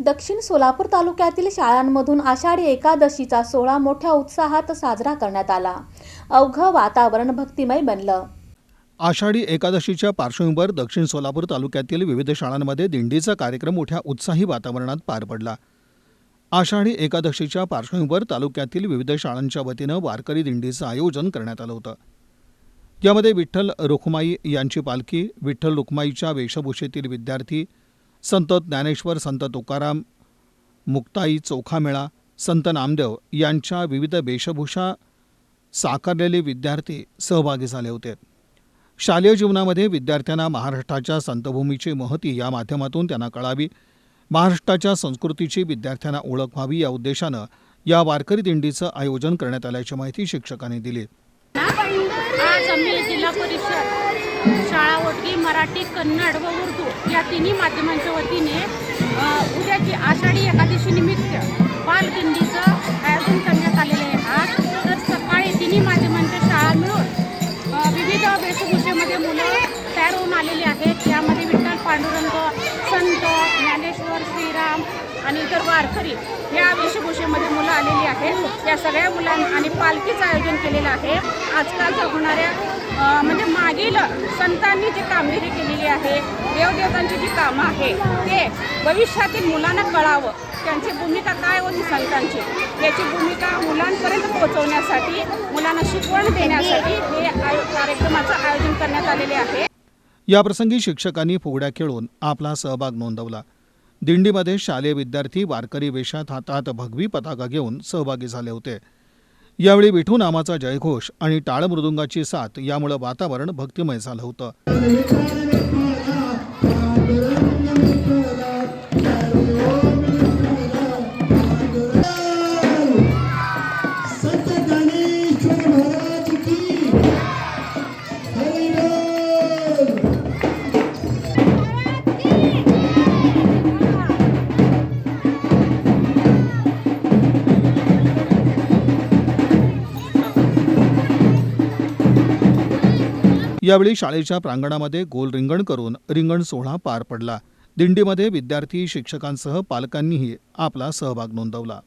दक्षिण सोलापूर तालुक्यातील शाळांमधून आषाढी एकादशीचा सोहळा मोठ्या उत्साहात साजरा करण्यात आला. अवघं वातावरण भक्तिमय बनलं. आषाढी एकादशीच्या पार्श्वभूमीवर दक्षिण सोलापूर तालुक्यातील विविध शाळांमध्ये दिंडीचा कार्यक्रम मोठ्या उत्साही वातावरणात पार पडला. आषाढी एकादशीच्या पार्श्वभूमीवर तालुक्यातील विविध शाळांच्या वतीनं वारकरी दिंडीचं आयोजन करण्यात आलं होतं. यामध्ये विठ्ठल रुखमाई यांची पालखी विठ्ठल रुखमाईच्या वेशभूषेतील विद्यार्थी संत ज्ञानेश्वर संत तुकाराम मुक्ताई चोखामेळा संत नामदेव यांच्या विविध वेशभूषा साकारलेले विद्यार्थी सहभागी झाले होते. शालेय जीवनामध्ये विद्यार्थ्यांना महाराष्ट्राच्या संतभूमीची महती या माध्यमातून त्यांना कळावी महाराष्ट्राच्या संस्कृतीची विद्यार्थ्यांना ओळख व्हावी या उद्देशानं या वारकरी दिंडीचं आयोजन करण्यात आल्याची माहिती शिक्षकांनी दिली. शाळा मराठी कन्नड व उर्दू या तिन्ही माध्यमांच्या वतीने उद्याची आषाढी एकादशी निमित्त बालदिंडीचं आयोजन करण्यात आलेलं आहे आज तर सकाळी तिन्ही माध्यमांच्या शाळा मिळून विविध वेशभूषेमध्ये मुलं तयार होऊन आलेली आहेत. यामध्ये विठ्ठल पांडुरंग संत ज्ञानेश्वर श्रीराम आणि इतर वारकरी या वेशभूषेमध्ये मुलं आलेली आहेत. या सगळ्या मुलांना आणि पालखीचं आयोजन केलेलं आहे. आजकालच्या होणाऱ्या म्हणजे मागील संतांनी जी कामगिरी केलेली आहे देवदेवतांची जी कामं आहे ते भविष्यातील मुलांना कळावं. त्यांची भूमिका काय होती संतांची? याची भूमिका मुलांपर्यंत पोहोचवण्यासाठी मुलांना शिकवण देण्यासाठी हे कार्यक्रमाचं आयोजन करण्यात आलेले आहे. याप्रसंगी शिक्षकांनी फुगड्या खेळून आपला सहभाग नोंदवला. दिंडीमध्ये शालेय विद्यार्थी वारकरी वेशात हातात भगवी पताका घेऊन सहभागी झाले होते. यावेळी विठू नामाचा जयघोष आणि टाळ मृदुंगाची साथ यामुळे वातावरण भक्तिमय झालं होतं. यावेळी शाळेच्या प्रांगणामध्ये गोल रिंगण करून रिंगण सोहळा पार पडला. दिंडीमध्ये विद्यार्थी शिक्षकांसह पालकांनीही आपला सहभाग नोंदवला.